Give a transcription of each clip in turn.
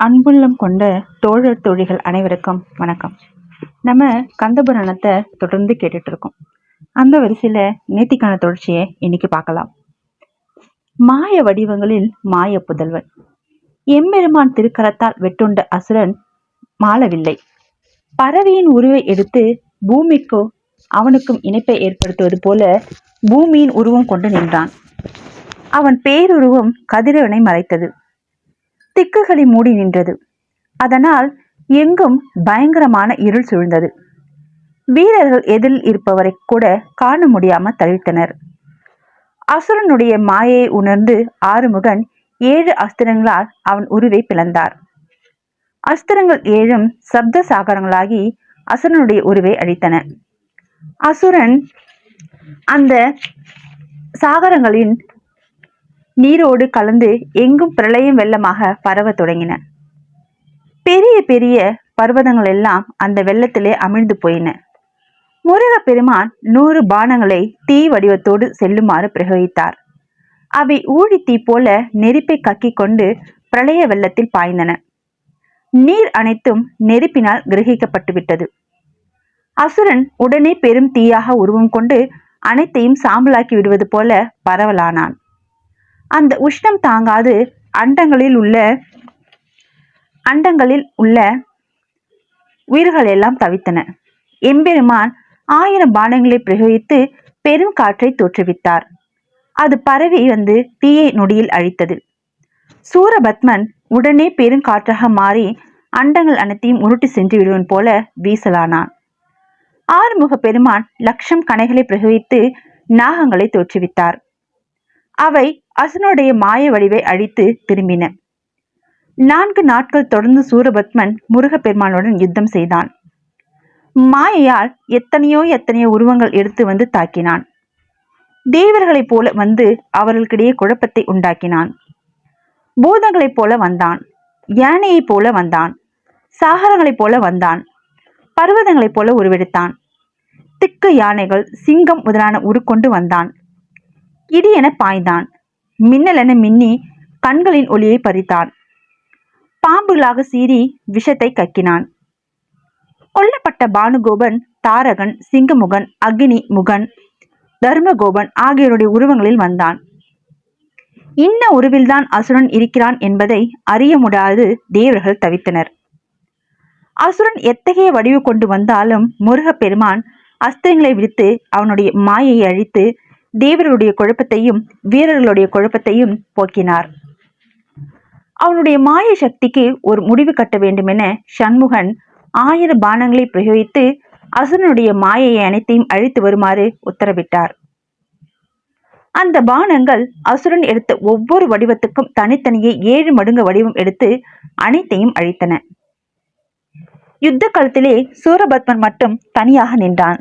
அன்புள்ளம் கொண்ட தோழர் தோழிகள் அனைவருக்கும் வணக்கம். நம்ம கந்தபுராணத்தை தொடர்ந்து கேட்டுட்டு இருக்கோம் அந்த வரிசையில நேத்திக்கான தொடர்ச்சியை இன்னைக்கு பார்க்கலாம். மாய வடிவங்களில் மாய புதல்வன். எம்பெருமான் திருக்கரத்தால் வெட்டுண்ட அசுரன் மாளவில்லை பறவையின் உருவை எடுத்து பூமிக்கோ அவனுக்கும் இணைப்பை ஏற்படுத்துவது போல பூமியின் உருவம் கொண்டு நின்றான். அவன் பேருருவம் கதிரவனை மறைத்தது. திக்குகளை மூடி நின்றது. அதனால் எங்கும் பயங்கரமான இருள் சூழ்ந்தது. வீரர்கள் எதிரில் இருப்பவரை கூட காண முடியாம தவித்தனர். அசுரனுடைய மாயையை உணர்ந்து ஆறுமுகன் ஏழு அஸ்திரங்களால் அவன் உருவை பிளந்தார். அஸ்திரங்கள் ஏழும் சப்த சாகரங்களாகி அசுரனுடைய உருவை அழித்தன. அசுரன் அந்த சாகரங்களின் நீரோடு கலந்து எங்கும் பிரளயம் வெள்ளமாக பரவத் தொடங்கின. பெரிய பெரிய பர்வதங்கள் எல்லாம் அந்த வெள்ளத்திலே அமிழ்ந்து போயின. முருக பெருமான் நூறு பானங்களை தீ வடிவத்தோடு செல்லுமாறு பிரயோகித்தார் அவை ஊழி தீ போல நெருப்பை கக்கி கொண்டு பிரளய வெள்ளத்தில் பாய்ந்தன. நீர் அனைத்தும் நெருப்பினால் கிரகிக்கப்பட்டு விட்டது அசுரன் உடனே பெரும் தீயாக உருவம் கொண்டு அனைத்தையும் சாம்பலாக்கி விடுவது போல பரவலானான். அந்த உஷ்ணம் தாங்காது அண்டங்களில் உள்ள அண்டங்களில் உள்ள உயிர்கள் எல்லாம் தவித்தன. எம்பெருமான் ஆயிரம் பானங்களை பிரயோகித்து பெரும் காற்றை தோற்றுவித்தார். அது பரவி வந்து தீயை நொடியில் அழித்தது. சூரபத்மன் உடனே பெருங்காற்றாக மாறி அண்டங்கள் அனைத்தையும் உருட்டி சென்று விடுவன் போல வீசலானான். ஆறுமுக பெருமான் லட்சம் கணைகளை பிரயோகித்து நாகங்களை தோற்றுவித்தார். அவை அசனுடைய மாய வடிவை அழித்து திரும்பின. நான்கு நாட்கள் தொடர்ந்து சூரபத்மன் முருகப்பெருமானுடன் யுத்தம் செய்தான். மாயையால் எத்தனையோ எத்தனையோ உருவங்கள் எடுத்து வந்து தாக்கினான். தேவர்களைப் போல வந்து அவர்களுக்கிடையே குழப்பத்தை உண்டாக்கினான். பூதங்களைப் போல வந்தான். யானையைப் போல வந்தான். சாகரங்களைப் போல வந்தான். பர்வதங்களைப் போல உருவெடுத்தான். திக்கு யானைகள் சிங்கம் முதலான உருக்கொண்டு வந்தான். இடி என பாய்ந்தான். மின்னலென மின்னி கண்களின் ஒளியை பறித்தான். பாம்புகளாக சீறி விஷத்தை கக்கினான். கொல்லப்பட்ட பானுகோபன் தாரகன் சிங்கமுகன் அக்னி முகன் தர்மகோபன் ஆகியோருடைய உருவங்களில் வந்தான். இன்ன உருவில்தான் அசுரன் இருக்கிறான் என்பதை அறிய முடியாது தேவர்கள் தவித்தனர். அசுரன் எத்தகைய வடிவு கொண்டு வந்தாலும் முருகப்பெருமான் அஸ்திரங்களை விடுத்து அவனுடைய மாயையை அழித்து தேவர்களுடைய குழப்பத்தையும் வீரர்களுடைய குழப்பத்தையும் போக்கினார். அவனுடைய மாய சக்திக்கு ஒரு முடிவு கட்ட வேண்டுமென சண்முகன் ஆயிரம் பானங்களை பிரயோகித்து அசுரனுடைய மாயையை அனைத்தையும் அழித்து வருமாறு உத்தரவிட்டார். அந்த பானங்கள் அசுரன் எடுத்த ஒவ்வொரு வடிவத்துக்கும் தனித்தனியே ஏழு மடங்கு வடிவம் எடுத்து அனைத்தையும் அழித்தன. யுத்த காலத்திலே சூரபத்மன் மட்டும் தனியாக நின்றான்.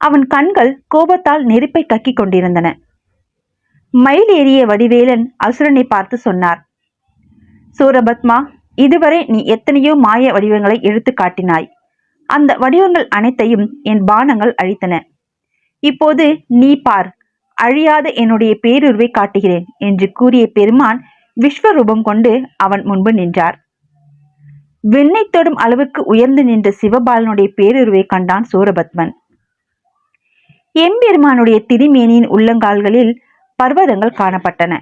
அவன் கண்கள் கோபத்தால் நெருப்பை கக்கிக் கொண்டிருந்தன. மயில் ஏறிய வடிவேலன் அசுரனை பார்த்து சொன்னார் சூரபத்மா இதுவரை நீ எத்தனையோ மாய வடிவங்களை எடுத்து காட்டினாய். அந்த வடிவங்கள் அனைத்தையும் என் பானங்கள் அழித்தன. இப்போது நீ பார் அழியாத என்னுடைய பேருருவை காட்டுகிறேன் என்று கூறிய பெருமான் விஸ்வரூபம் கொண்டு அவன் முன்பு நின்றார். விண்ணை தொடும் அளவுக்கு உயர்ந்து நின்ற சிவபாலனுடைய பேருருவை கண்டான் சூரபத்மன். எம்பெருமானுடைய திருமேனியின் உள்ளங்கால்களில் பர்வதங்கள் காணப்பட்டன.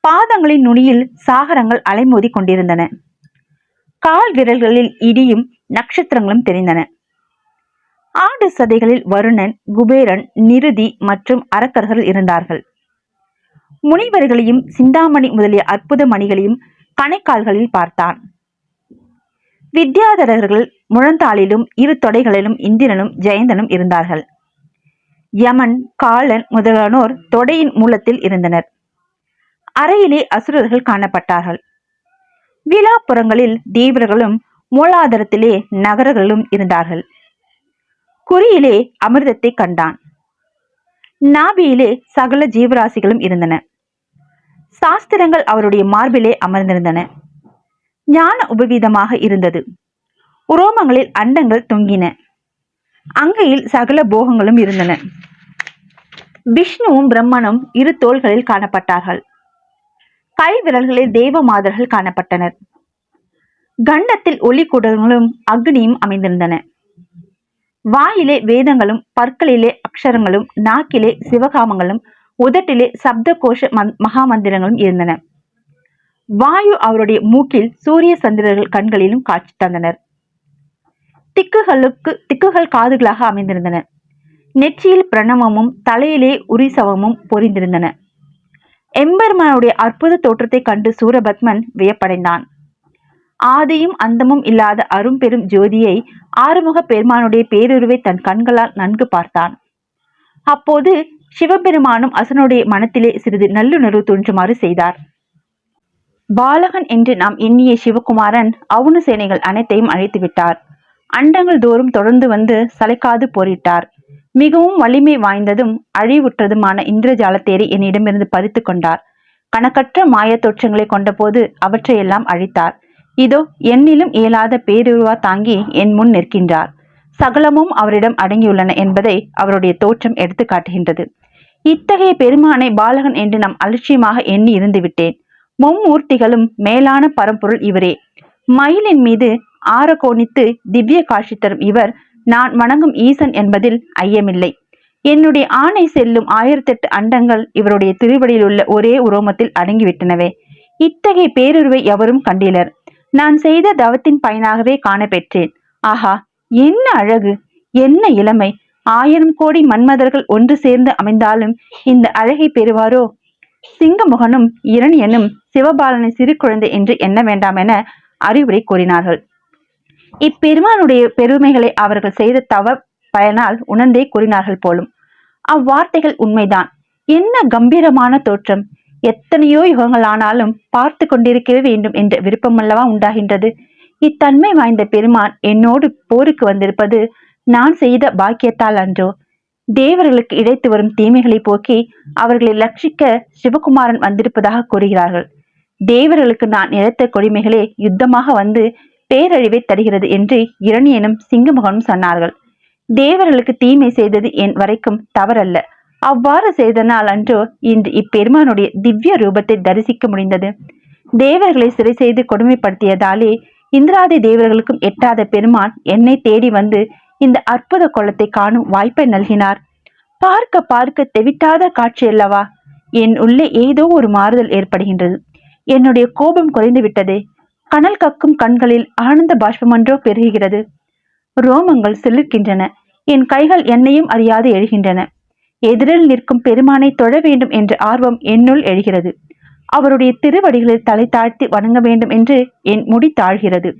பாதங்களின் நுனியில் சாகரங்கள் அலைமோதி கொண்டிருந்தன. கால் விரல்களில் இடியும் நட்சத்திரங்களும் தெரிந்தன. ஆடு சதைகளில் வருணன் குபேரன் நிருதி மற்றும் அரக்கர்கள் இருந்தார்கள். முனிவர்களையும் சிந்தாமணி முதலிய அற்புத மணிகளையும் கணைக்கால்களில் பார்த்தான். வித்யாதரர்கள் முழந்தாளிலும் இரு தொடைகளிலும் இந்திரனும் ஜெயந்தனும் இருந்தார்கள். யமன் காலன் முதலானோர் தொடையின் மூலத்தில் இருந்தனர். அறையிலே அசுரர்கள் காணப்பட்டார்கள். விழாப்புறங்களில் தீவிரர்களும் மூலாதாரத்திலே நகரர்களும் இருந்தார்கள். குறியிலே அமிர்தத்தை கண்டான். நாபியிலே சகல ஜீவராசிகளும் இருந்தன. சாஸ்திரங்கள் அவருடைய மார்பிலே அமர்ந்திருந்தன. ஞான உபவீதமாக இருந்தது. உரோமங்களில் அண்டங்கள் தொங்கின. அங்கையில் சகல போகங்களும் இருந்தன. விஷ்ணுவும் பிரம்மனும் இரு தோள்களில் காணப்பட்டார்கள். கை விரல்களில் தேவ மாதர்கள் காணப்பட்டனர். கண்டத்தில் ஒளி குடல்களும் அக்னியும் அமைந்திருந்தன. வாயிலே வேதங்களும் பற்களிலே அக்ஷரங்களும் நாக்கிலே சிவகாமங்களும் உதட்டிலே சப்த கோஷ மகா மந்திரங்களும் இருந்தன. வாயு அவருடைய மூக்கில் சூரிய சந்திரர்கள் கண்களிலும் காட்சி தந்தனர். திக்குகளுக்கு திக்குகள் காதுகளாக அமைந்திருந்தன. நெற்றியில் பிரணவமும் தலையிலே உரிசவமும் பொறிந்திருந்தன எம்பெருமானுடைய அற்புத தோற்றத்தை கண்டு சூரபத்மன் வியப்படைந்தான். ஆதியும் அந்தமும் இல்லாத அரும்பெரும் ஜோதியை ஆறுமுக பெருமானுடைய பேருருவை தன் கண்களால் நன்கு பார்த்தான். அப்போது சிவபெருமானும் அசனுடைய மனத்திலே சிறிது நல்லுணர்வு தோன்றுமாறு செய்தார். பாலகன் என்று நாம் எண்ணிய சிவகுமாரன் அவுணு சேனைகள் அனைத்தையும் அழைத்து விட்டார் அண்டங்கள் தோறும் தொடர்ந்து வந்து சளைக்காது போரிட்டார். மிகவும் வலிமை வாய்ந்ததும் அழிவுற்றதுமான இந்திரஜாலத்தேரை என்னிடமிருந்து பறித்து கொண்டார். கணக்கற்ற மாய தோற்றங்களை கொண்டபோது அவற்றையெல்லாம் அழித்தார். இதோ என்னிலும் இயலாத பேருருவா தாங்கி என் முன் நிற்கின்றார். சகலமும் அவரிடம் அடங்கியுள்ளன என்பதை அவருடைய தோற்றம் எடுத்து காட்டுகின்றது. இத்தகைய பெருமானை பாலகன் என்று நாம் அலட்சியமாக எண்ணி இருந்து விட்டேன் மும்மூர்த்திகளும் மேலான பரம்பொருள் இவரே. மயிலின் மீது ஆரகோணித்து திவ்ய காட்சி தரும் இவர் நான் வணங்கும் ஈசன் என்பதில் ஐயமில்லை. என்னுடைய ஆணை செல்லும் ஆயிரத்தெட்டு அண்டங்கள் இவருடைய திருவடியில் உள்ள ஒரே உரோமத்தில் அடங்கிவிட்டனவே. இத்தகைய பேருருவை எவரும் கண்டிலர். நான் செய்த தவத்தின் பயனாகவே காண பெற்றேன் ஆஹா என்ன அழகு! என்ன இளமை! ஆயிரம் கோடி மன்மதர்கள் ஒன்று சேர்ந்து அமைந்தாலும் இந்த அழகை பெறுவாரோ? சிங்கமுகனும் இரணியனும் சிவபாலனை சிறு குழந்தை என்று எண்ண வேண்டாம் என அறிவுரை கூறினார்கள். இப்பெருமானுடைய பெருமைகளை அவர்கள் செய்த தவ பயனால் உணர்ந்தே கூறினார்கள் போலும். அவ்வார்த்தைகள் உண்மைதான். என்ன கம்பீரமான தோற்றம். எத்தனையோ யுகங்கள் ஆனாலும் பார்த்து கொண்டிருக்கவே வேண்டும் என்ற விருப்பமல்லவா உண்டாகின்றது. இத்தன்மை வாய்ந்த பெருமான் என்னோடு போருக்கு வந்திருப்பது நான் செய்த பாக்கியத்தால் அன்றோ. தேவர்களுக்கு இழைத்து வரும் தீமைகளை போக்கி அவர்களை லட்சிக்க சிவகுமாரன் வந்திருப்பதாக கூறுகிறார்கள். தேவர்களுக்கு நான் இழைத்த கொடுமைகளே யுத்தமாக வந்து பேரழிவை தருகிறது என்று இரணியனும் சிங்கமகனும் சொன்னார்கள். தேவர்களுக்கு தீமை செய்தது என் வரைக்கும் தவறல்ல. அவ்வாறு செய்தனால் அன்றோ இன்று இப்பெருமானுடைய திவ்ய ரூபத்தை தரிசிக்க முடிந்தது. தேவர்களை சிறை செய்து கொடுமைப்படுத்தியதாலே இந்திராதி தேவர்களுக்கும் எட்டாத பெருமான் என்னை தேடி வந்து இந்த அற்புத குளத்தை காணும் வாய்ப்பை நல்கினார். பார்க்க பார்க்க தெவிட்டாத காட்சி அல்லவா? என் உள்ளே ஏதோ ஒரு மாறுதல் ஏற்படுகின்றது. என்னுடைய கோபம் குறைந்து விட்டதே கனல் கக்கும் கண்களில் ஆனந்த பாஷ்பமன்றோ பெருகுகிறது. ரோமங்கள் சிலிர்க்கின்றன என் கைகள் என்னையும் அறியாது எழுகின்றன. எதிரில் நிற்கும் பெருமானை தொழ வேண்டும் என்ற ஆர்வம் என்னுள் எழுகிறது. அவருடைய திருவடிகளில் தலை தாழ்த்தி வணங்க வேண்டும் என்று என் முடி தாழ்கிறது.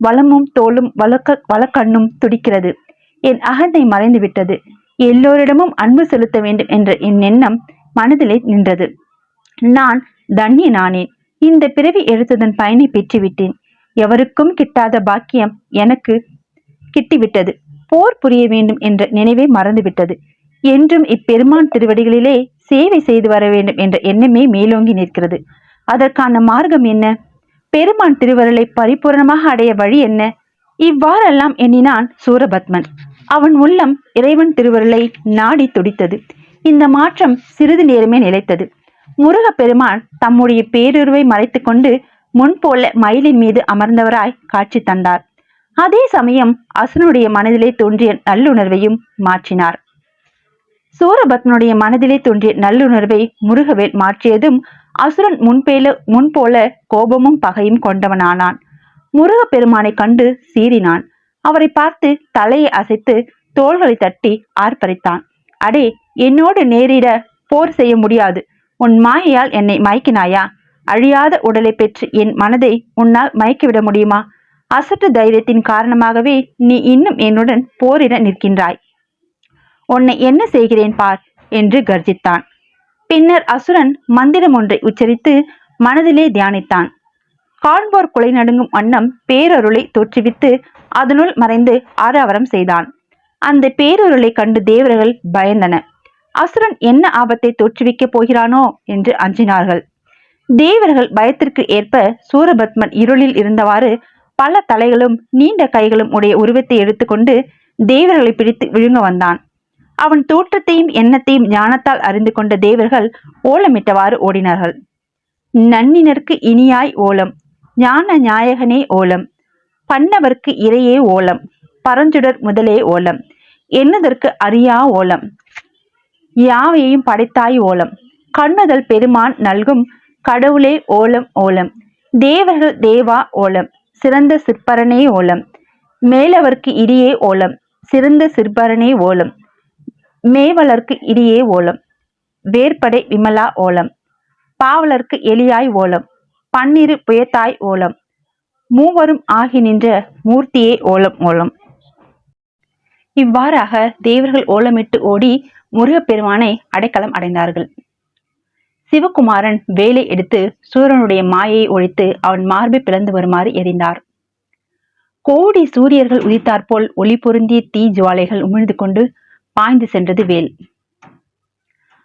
வளமும் தோளும் வழக்க வழக்கண்ணும் துடிக்கிறது. என் அகந்தை மறைந்து விட்டது எல்லோரிடமும் அன்பு செலுத்த வேண்டும் என்ற என் எண்ணம் மனதிலே நின்றது. நான் தன்யனானேன். இந்த பிறவி எழுத்ததன் பயனை பெற்றுவிட்டேன். எவருக்கும் கிட்டாத பாக்கியம் எனக்கு கிட்டிவிட்டது. போர் புரிய வேண்டும் என்ற நினைவே மறந்துவிட்டது. என்றும் இப்பெருமான் திருவடிகளிலே சேவை செய்து வர வேண்டும் என்ற எண்ணமே மேலோங்கி நிற்கிறது. அதற்கான மார்க்கம் என்ன? பெருமான் திருவருளை பரிபூரணமாக அடைய வழி என்ன? இவ்வாறெல்லாம் எண்ணினான் சூரபத்மன். அவன் உள்ளம் இறைவன் திருவருளை நாடி துடித்தது. இந்த மாற்றம் சிறிது நேரமே நிலைத்தது. முருகப்பெருமான் தம்முடைய பேருருவை மறைத்துக் கொண்டு முன்போல மயிலின் மீது அமர்ந்தவராய் காட்சி தந்தார். அதே சமயம் அசுனுடைய மனதிலே தோன்றிய நல்லுணர்வையும் மாற்றினார். சூரபத்மனுடைய மனதிலே தோன்றிய நல்லுணர்வை முருகவேல் மாற்றியதும் அசுரன் முன்பேல முன்போல கோபமும் பகையும் கொண்டவனானான். முருகப்பெருமானை கண்டு சீறினான். அவரை பார்த்து தலையை அசைத்து தோள்களை தட்டி ஆர்ப்பரித்தான். அடே என்னோடு நேரிட போர் செய்ய முடியாது. உன் மாயையால் என்னை மயக்கினாயா? அழியாத உடலை பெற்று என் மனதை உன்னால் மயக்கிவிட முடியுமா? அசட்டு தைரியத்தின் காரணமாகவே நீ இன்னும் என்னுடன் போரிட நிற்கின்றாய். உன்னை என்ன செய்கிறேன் பார்? என்று கர்ஜித்தான். பின்னர் அசுரன் மந்திரம் ஒன்றை உச்சரித்து மனதிலே தியானித்தான். காண்போர் குலை நடுங்கும் வண்ணம் பேரருளை தோற்றுவித்து அதனுள் மறைந்து ஆரவரம் செய்தான். அந்த பேரொருளை கண்டு தேவர்கள் பயந்தன அசுரன் என்ன ஆபத்தை தோற்றுவிக்கப் போகிறானோ என்று அஞ்சினார்கள். தேவர்கள் பயத்திற்கு ஏற்ப சூரபத்மன் இருளில் இருந்தவாறு பல தலைகளும் நீண்ட கைகளும் உடைய உருவத்தை எடுத்துக்கொண்டு தேவர்களை பிடித்து விழுங்க வந்தான். அவன் தோற்றத்தையும் எண்ணத்தையும் ஞானத்தால் அறிந்து கொண்ட தேவர்கள் ஓலமிட்டவாறு ஓடினார்கள். நன்னினருக்கு இனியாய் ஓலம் ஞான நாயகனே ஓலம் பண்ணவர்க்கு இறையே ஓலம் பரஞ்சுடர் முதலே ஓலம் என்னதற்கு அறியா ஓலம் யாவையும் படைத்தாய் ஓலம். கண்ணுதல் பெருமான் நல்கும் கடவுளே ஓலம் ஓலம். தேவர்கள் தேவா ஓலம். சிறந்த சிற்பரனே ஓலம். மேலவர்க்கு இடியே ஓலம். சிறந்த சிற்பரனே ஓலம். மேவலர்க்கு இடியே ஓலம். வேற்படை விமலா ஓலம். பாவலர்க்கு எலியாய் ஓலம். பன்னிரு புயத்தாய் ஓலம். மூவரும் ஆகி நின்ற மூர்த்தியே ஓலம் ஓலம். இவ்வாறாக தேவர்கள் ஓலமிட்டு ஓடி முருகப்பெருமானை அடைக்கலம் அடைந்தார்கள். சிவகுமாரன் வேலை எடுத்து சூரனுடைய மாயை ஒழித்து அவன் மார்பை பிளந்து வருமாறு எரிந்தார். கோடி சூரியர்கள் உதித்தாற்போல் ஒளி பொருந்திய தீ ஜுவாலைகள் உமிழ்ந்து கொண்டு பாய்ந்து சென்றது வேல்.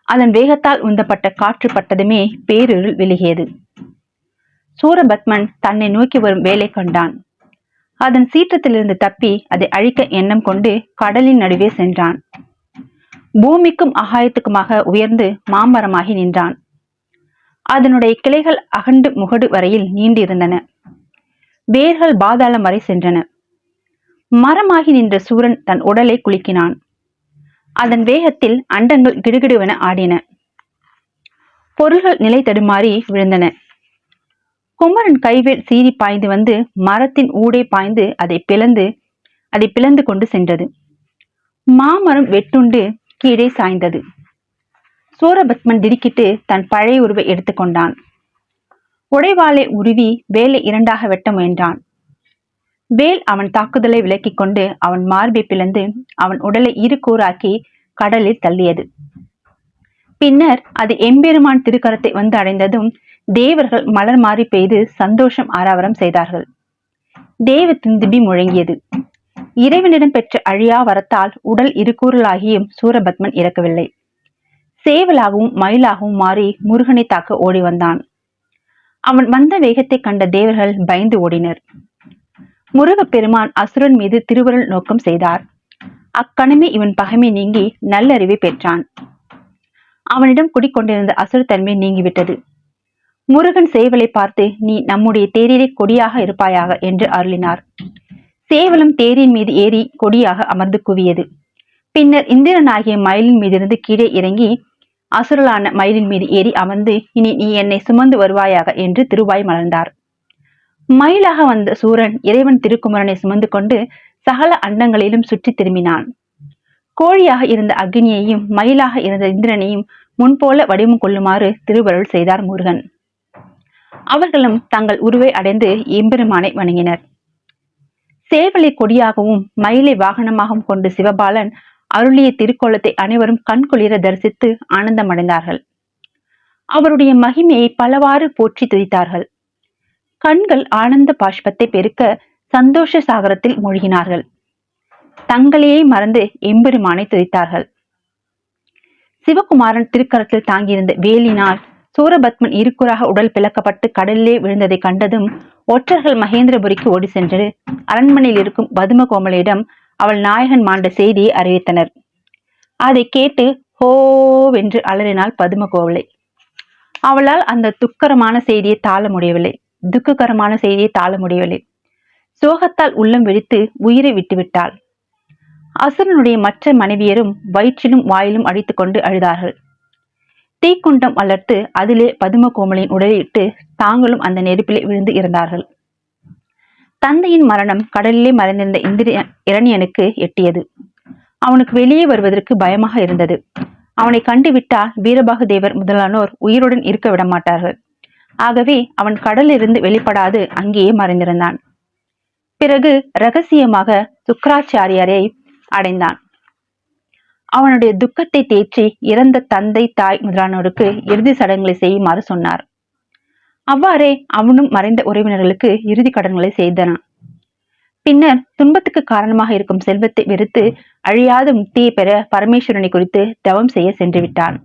அதன் வேகத்தால் உந்தப்பட்ட காற்று பட்டதுமே பேரிருள் விலகியது சூரபத்மன் தன்னை நோக்கி வரும் வேலை கண்டான். அதன் சீற்றத்திலிருந்து தப்பி அதை அழிக்க எண்ணம் கொண்டு கடலின் நடுவே சென்றான். பூமிக்கும் ஆகாயத்துக்குமாக உயர்ந்து மாமரமாகி நின்றான். அதனுடைய கிளைகள் அகண்டு முகடு வரையில் நீண்டிருந்தன. வேர்கள் பாதாளம் வரை சென்றன. மரமாகி நின்ற சூரன் தன் உடலை குலுக்கினான். அதன் வேகத்தில் அண்டங்கள் கிடுகிடுவென ஆடின. பொருள்கள் நிலை தடுமாறி விழுந்தன. குமரன் கைவேல் சீறி பாய்ந்து வந்து மரத்தின் ஊடே பாய்ந்து அதை பிளந்து அதை பிளந்து கொண்டு சென்றது. மாமரம் வெட்டுண்டு கீழே சாய்ந்தது. சூரபத்மன் திடுக்கிட்டு தன் பழைய உருவை எடுத்துக்கொண்டான் உடைவாளை உருவி வேலை இரண்டாக வெட்ட முயன்றான். வேல் அவன் தாக்குதலை விலக்கிக் கொண்டு அவன் மார்பை பிளந்து அவன் உடலை இரு கூறாக்கி கடலில் தள்ளியது. பின்னர் அது எம்பெருமான் திருக்கரத்தை வந்து அடைந்ததும் தேவர்கள் மலர் மாறி பெய்து சந்தோஷம் ஆராவரம் செய்தார்கள். தேவ துந்துபி முழங்கியது. இறைவனிடம் பெற்ற அழியா வரத்தால் உடல் இருக்கூறலாகியும் சூரபத்மன் இறக்கவில்லை. சேவலாகவும் மயிலாகவும் மாறி முருகனை தாக்க ஓடி வந்தான். அவன் வந்த வேகத்தை கண்ட தேவர்கள் பயந்து ஓடினர். முருகப் பெருமான் அசுரன் மீது திருவருள் நோக்கம் செய்தார். அக்கணமே இவன் பகைமை நீங்கி நல்லறிவை பெற்றான். அவனிடம் குடிக்கொண்டிருந்த அசுரத்தன்மை நீங்கிவிட்டது. முருகன் சேவலை பார்த்து நீ நம்முடைய தேரிலே கொடியாக இருப்பாயாக என்று அருளினார். சேவலம் தேரின் மீது ஏறி கொடியாக அமர்ந்து குவியது. பின்னர் இந்திரன் ஆகிய மயிலின் மீதிருந்து கீழே இறங்கி அசுரலான மயிலின் மீது ஏறி அமர்ந்து இனி நீ என்னை சுமந்து வருவாயாக? என்று திருவாய் மலர்ந்தார். மயிலாக வந்த சூரன் இறைவன் திருக்குமரனை சுமந்து கொண்டு சகல அண்டங்களிலும் சுற்றி திரும்பினான். கோழியாக இருந்த அக்னியையும் மயிலாக இருந்த இந்திரனையும் முன்போல வடிவம் கொள்ளுமாறு திருவருள் செய்தார் முருகன். அவர்களும் தங்கள் உருவை அடைந்து எம்பெருமானை வணங்கினர். சேவலை கொடியாகவும் மயிலை வாகனமாகவும் கொண்டு சிவபாலன் அருளிய திருக்கோலத்தை அனைவரும் கண்குளிர தரிசித்து ஆனந்தமடைந்தார்கள். அவருடைய மகிமையை பலவாறு போற்றி துதித்தார்கள். கண்கள் ஆனந்த பாஷ்பத்தை பெருக்க சந்தோஷ சாகரத்தில் மூழ்கினார்கள். தங்களையே மறந்து எம்பெருமானை துதித்தார்கள். சிவகுமாரன் திருக்கரத்தில் தாங்கியிருந்த வேலினால் சூரபத்மன் இருக்குறாக உடல் பிளக்கப்பட்டு கடலிலே விழுந்ததை கண்டதும் ஒற்றர்கள் மகேந்திரபுரிக்கு ஓடி சென்று அரண்மனையில் இருக்கும் பதும கோமலிடம் அவள் நாயகன் மாண்ட செய்தியை அறிவித்தனர். அதை கேட்டு ஹோவென்று அலறினாள் பதும கோவலை அவளால் அந்த துக்கரமான செய்தியை தாழ முடியவில்லை. துக்ககரமான செய்தியை தாழ முடியவில்லை. சோகத்தால் உள்ளம் வெடித்து உயிரை விட்டுவிட்டாள். அசுரனுடைய மற்ற மனைவியரும் வயிற்றிலும் வாயிலும் அடித்துக்கொண்டு அழுதார்கள். தீக்குண்டம் வளர்த்து அதிலே பதும கோமலின் உடலிட்டு தாங்களும் அந்த நெருப்பிலே விழுந்து இருந்தார்கள். தந்தையின் மரணம் கடலிலே மறைந்திருந்த இந்திர இரணியனுக்கு எட்டியது. அவனுக்கு வெளியே வருவதற்கு பயமாக இருந்தது. அவனை கண்டுவிட்டால் வீரபாகு தேவர் முதலானோர் உயிருடன் இருக்க விட மாட்டார்கள் ஆகவே அவன் கடலிலிருந்து வெளிப்படாது அங்கேயே மறைந்திருந்தான். பிறகு ரகசியமாக சுக்கராச்சாரியரை அடைந்தான். அவனுடைய துக்கத்தை தேற்றி இறந்த தந்தை தாய் முதலானோருக்கு இறுதி சடங்குகளை செய்யுமாறு சொன்னார். அவ்வாறே அவனும் மறைந்த உறவினர்களுக்கு இறுதி கடன்களை செய்தனான். பின்னர் துன்பத்துக்கு காரணமாக இருக்கும் செல்வத்தை வெறுத்து அழியாத முக்தியை பெற பரமேஸ்வரனை குறித்து தவம் செய்ய சென்று விட்டான்.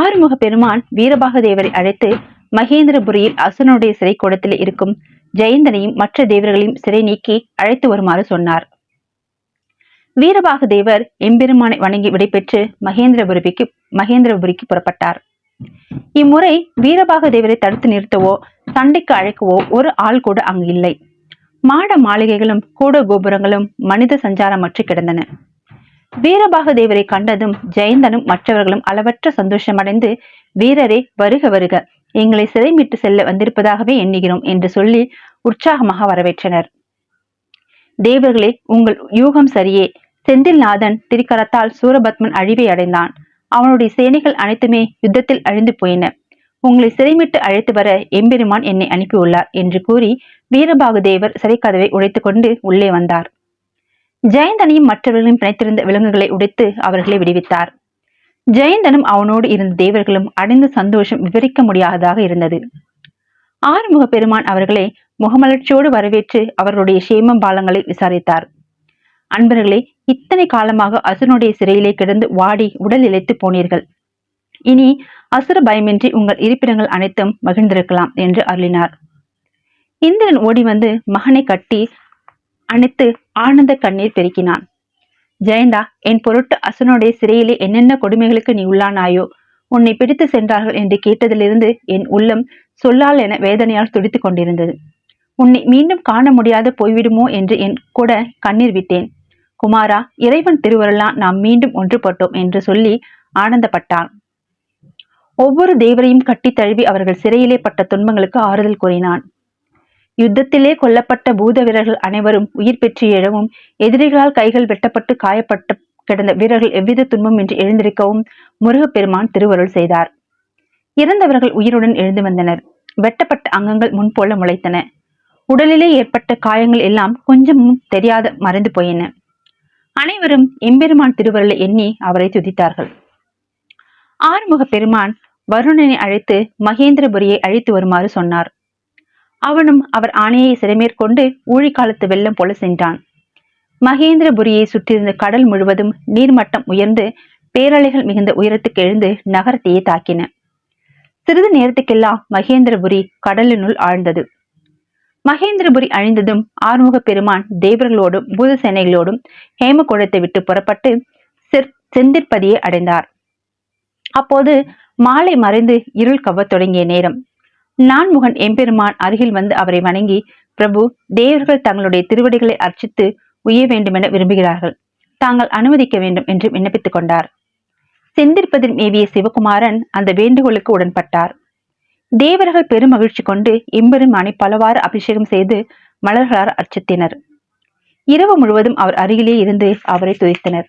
ஆறுமுக பெருமான் வீரபாக தேவரை அழைத்து மகேந்திரபுரியில் அசுரனுடைய சிறை கூடத்தில் இருக்கும் ஜெயந்தனையும் மற்ற தேவர்களையும் சிறை நீக்கி அழைத்து வருமாறு சொன்னார். வீரபாகதேவர் எம்பெருமானை வணங்கி விடைபெற்று மகேந்திரபுரிக்கு மகேந்திரபுரிக்கு புறப்பட்டார். இம்முறை வீரபாகதேவரை தடுத்து நிறுத்தவோ சண்டைக்கு அழைக்கவோ ஒரு ஆள் கூட அங்கு இல்லை. மாட மாளிகைகளும் கூட கோபுரங்களும் மனித சஞ்சாரமற்று கிடந்தன. வீரபாகதேவரை கண்டதும் ஜெயந்தனும் மற்றவர்களும் அளவற்ற சந்தோஷமடைந்து வீரரே வருக வருக. எங்களை சிறைமிட்டு செல்ல வந்திருப்பதாகவே எண்ணுகிறோம் என்று சொல்லி உற்சாகமாக வரவேற்றனர். தேவர்களே உங்கள் யூகம் சரியே. செந்தில்நாதன் திரிகரத்தால் சூரபத்மன் அழிவை அடைந்தான். அவனுடைய சேனைகள் அனைத்துமே யுத்தத்தில் அழிந்து போயின. உங்களை சிறைமிட்டு அழைத்து வர எம்பெருமான் என்னை அனுப்பியுள்ளார் என்று கூறி வீரபாகு தேவர் சிறைக்கதவை உடைத்துக் கொண்டு உள்ளே வந்தார். ஜெயந்தனையும் மற்றவர்களையும் பிணைத்திருந்த விலங்குகளை உடைத்து அவர்களை விடுவித்தார். ஜெயந்தனும் அவனோடு இருந்த தேவர்களும் அடைந்த சந்தோஷம் விவரிக்க முடியாததாக இருந்தது. ஆறுமுக பெருமான் அவர்களை முகமலர்ச்சியோடு வரவேற்று அவர்களுடைய சேமம் பாலங்களை விசாரித்தார். அன்பர்களே இத்தனை காலமாக அசுனுடைய சிறையிலே கிடந்து வாடி உடல் இழைத்து போனீர்கள். இனி அசுர பயமின்றி உங்கள் இருப்பிடங்கள் அனைத்தும் மகிழ்ந்திருக்கலாம் என்று அருளினார். இந்திரன் ஓடி வந்து மகனை கட்டி அணைத்து ஆனந்த கண்ணீர் பெருக்கினான். ஜெயந்தா என் பொருட்டு அசுனுடைய சிறையிலே என்னென்ன கொடுமைகளுக்கு நீ உள்ளானாயோ உன்னை பிடித்து சென்றார்கள் என்று கேட்டதிலிருந்து என் உள்ளம் சொல்லால் என வேதனையால் துடித்துக் கொண்டிருந்தது. உன்னை மீண்டும் காண முடியாது போய்விடுமோ என்று என் கூட கண்ணீர் விட்டேன். குமாரா இறைவன் திருவருளா நாம் மீண்டும் ஒன்றுபட்டோம் என்று சொல்லி ஆனந்தப்பட்டான் ஒவ்வொரு தேவரையும் கட்டி தழுவி அவர்கள் சிறையிலே பட்ட துன்பங்களுக்கு ஆறுதல் கூறினான். யுத்தத்திலே கொல்லப்பட்ட பூத வீரர்கள் அனைவரும் உயிர் பெற்று எழவும் எதிரிகளால் கைகள் வெட்டப்பட்டு காயப்பட்டு கிடந்த வீரர்கள் எவ்வித துன்பம் என்று எழுந்திருக்கவும் முருகப்பெருமான் திருவருள் செய்தார். இறந்தவர்கள் உயிருடன் எழுந்து வந்தனர். வெட்டப்பட்ட அங்கங்கள் முன்போல முளைத்தன. உடலிலே ஏற்பட்ட காயங்கள் எல்லாம் கொஞ்சமும் தெரியாத மறைந்து போயின. அனைவரும் எம்பெருமான் திருவருளை எண்ணி அவரை துதித்தார்கள். ஆறுமுக பெருமான் வருணனை அழைத்து மகேந்திரபுரியை அழைத்து வருமாறு சொன்னார். அவனும் அவர் ஆணையை சிறைமேற்கொண்டு ஊழிக்காலத்து வெள்ளம் போல சென்றான். மகேந்திரபுரியை சுற்றியிருந்த கடல் முழுவதும் நீர்மட்டம் உயர்ந்து பேரலைகள் மிகுந்த உயரத்துக்கு எழுந்து நகரத்தையே தாக்கின. சிறிது நேரத்துக்கெல்லாம் மகேந்திரபுரி கடலினுள் ஆழ்ந்தது. மகேந்திரபுரி அழிந்ததும் ஆறுமுக பெருமான் தேவர்களோடும் பூத சேனைகளோடும் விட்டு புறப்பட்டு செந்திற்பதியை அடைந்தார். அப்போது மாலை மறைந்து இருள் கவ்வத் தொடங்கிய நேரம். நான்முகன் எம்பெருமான் அருகில் வந்து அவரை வணங்கி பிரபு தேவர்கள் தங்களுடைய திருவடிகளை அர்ச்சித்து உய்ய வேண்டுமென விரும்புகிறார்கள். தாங்கள் அனுமதிக்க வேண்டும் என்று விண்ணப்பித்துக் கொண்டார். செந்திற்பதில் மேவிய சிவகுமாரன் அந்த வேண்டுகோளுக்கு உடன்பட்டார். தேவர்கள் பெரும் மகிழ்ச்சி கொண்டு எம்பெருமானை பலவாறு அபிஷேகம் செய்து மலர்களால் அர்ச்சித்தனர். இரவு முழுவதும் அவர் அருகிலே இருந்து அவரை துதித்தனர்.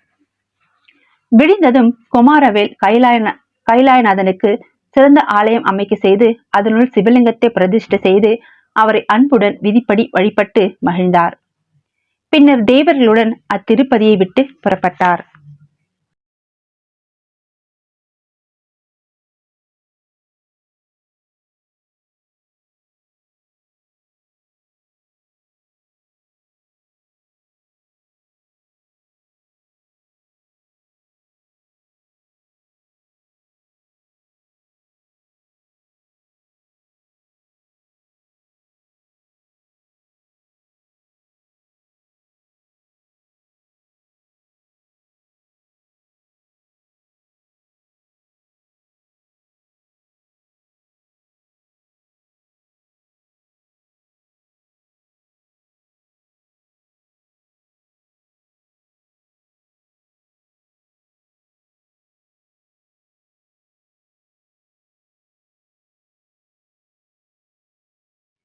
விடிந்ததும் குமாரவேல் கைலாயன கைலாயநாதனுக்கு சிறந்த ஆலயம் அமைக்க செய்து அதனுள் சிவலிங்கத்தை பிரதிஷ்டை செய்து அவரை அன்புடன் விதிப்படி வழிபட்டு மகிழ்ந்தார். பின்னர் தேவர்களுடன் அத்திருப்பதியை விட்டு புறப்பட்டார்.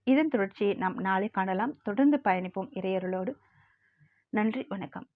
இதன் தொடர்ச்சியை நாம் நாளை காணலாம். தொடர்ந்து பயணிப்போம் இறையர்களோடு நன்றி வணக்கம்.